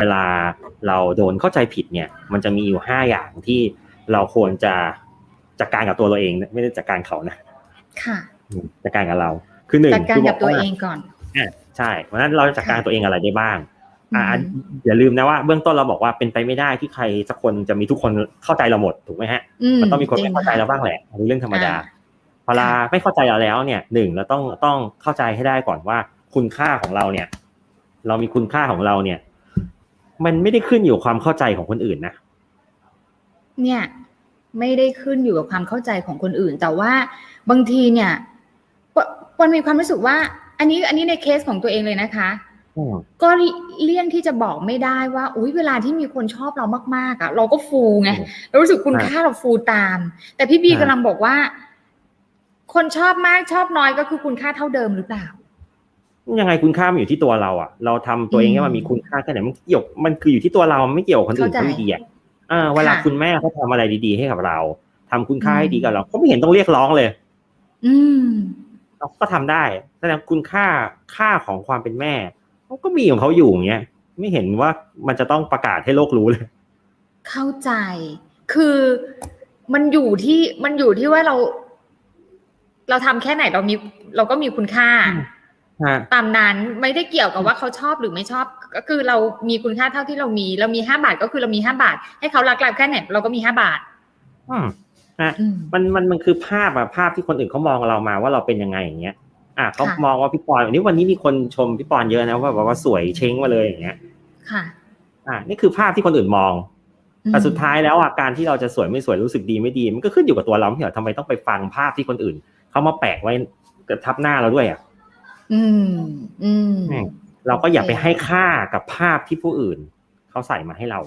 เวลาเราโดนเข้าใจผิดเนี่ย มันจะมีอยู่ห้าอย่างที่เราควรจะจัดการกับตัวเราเอง ไม่ได้จัดการเขานะ ค่ะจัดการกับเรา คือหนึ่งจัดการคืกับตัวาเองก่อนอะใช่เพราะฉะนั้นเราจะจัดการค่ะตัวเองอะไรได้บ้าง อ่าอืมอย่าลืมนะว่าเบื้องต้นเราบอกว่าเป็นไปไม่ได้ที่ใครสักคนจะมีทุกคนเข้าใจเราหมดถูกไหมฮะ มันต้องมีคนไม่เข้าใจเราบ้างแหละอันนี้เรื่องธรรมดาอ่พอเราไม่เข้าใจเราแล้วเนี่ยหนึ่งเราต้องต้องเข้าใจให้ได้ก่อนว่าคุณค่าของเราเนี่ย เรามีคุณค่าของเราเนี่ย มันไม่ได้ขึ้นอยู่กับความเข้าใจของคนอื่นนะ เนี่ยไม่ได้ขึ้นอยู่กับความเข้าใจของคนอื่น แต่ว่าบางทีเนี่ยปปอนมีความรู้สึกว่า อันนี้อันนี้ในเคสของตัวเองเลยนะคะอืมก็เลี่ยงที่จะบอกไม่ได้ว่าอุ้ยเวลาที่มีคนชอบเรามากๆอะ เราก็ฟูไงอืมเรารู้สึกคุณค่าเราฟูตาม แต่พี่บีอ่ากำลังบอกว่า คนชอบมากชอบน้อยก็คือคุณค่าเท่าเดิมหรือเปล่า ยังไงคุณค่ามันอยู่ที่ตัวเราอะ เราทำตัวเองให้มันมีคุณค่าแค่ไหนมันเกี่ยวมันคืออยู่ที่ตัวเรามันไม่เกี่ยวกับคนอื่นเข้าใจเขาอยู่ดีอะอ่าเวลาค่ะคุณแม่เขาทำอะไรดีๆ ให้กับเราทำคุณค่าอืมให้ดีกับเราเขาไม่เห็นต้องเรียกร้องเลย อืมเราก็ทำได้แสดงคุณค่าค่าของความเป็นแม่เขาก็มีของเขาอยู่อย่างเงี้ยไม่เห็นว่ามันจะต้องประกาศให้โลกรู้เลย เข้าใจคือมันอยู่ที่มันอยู่ที่ว่าเรา เราทำแค่ไหนเรามี เราก็มีคุณค่าอืมฮะ ตามนั้นไม่ได้เกี่ยวกับว่าเขาชอบหรือไม่ชอบ ก็คือเรามีคุณค่าเท่าที่เรามี เรามีห้าบาทก็คือเรามีห้าบาท ให้เขารักเราแค่ไหนเราก็มีห้าบาท อืมฮะอืมมันมันมันคือภาพอะภาพที่คนอื่นเขามองเรามาว่าเราเป็นยังไงอย่างเงี้ย อะเขาค่ะมองว่าพี่ปอนวันนี้วันนี้มีคนชมพี่ปอนเยอะนะว่าแบบว่าสวยเช้งมาเลยอย่างเงี้ย ค่ะ อะนี่คือภาพที่คนอื่นมองแต่สุดท้ายแล้วอะการที่เราจะสวยไม่สวยรู้สึกดีไม่ดี มันก็ขึ้นอยู่กับตัวเราไม่ใช่เหรอทำไมต้องไปฟังภาพที่คนอื่นเขามาแปะไว้กับทับหน้าเราด้วยอะอืม อืม อืม เราก็อย่าไปให้ค่ากับภาพที่ผู้อื่น เขาใส่มาให้เรา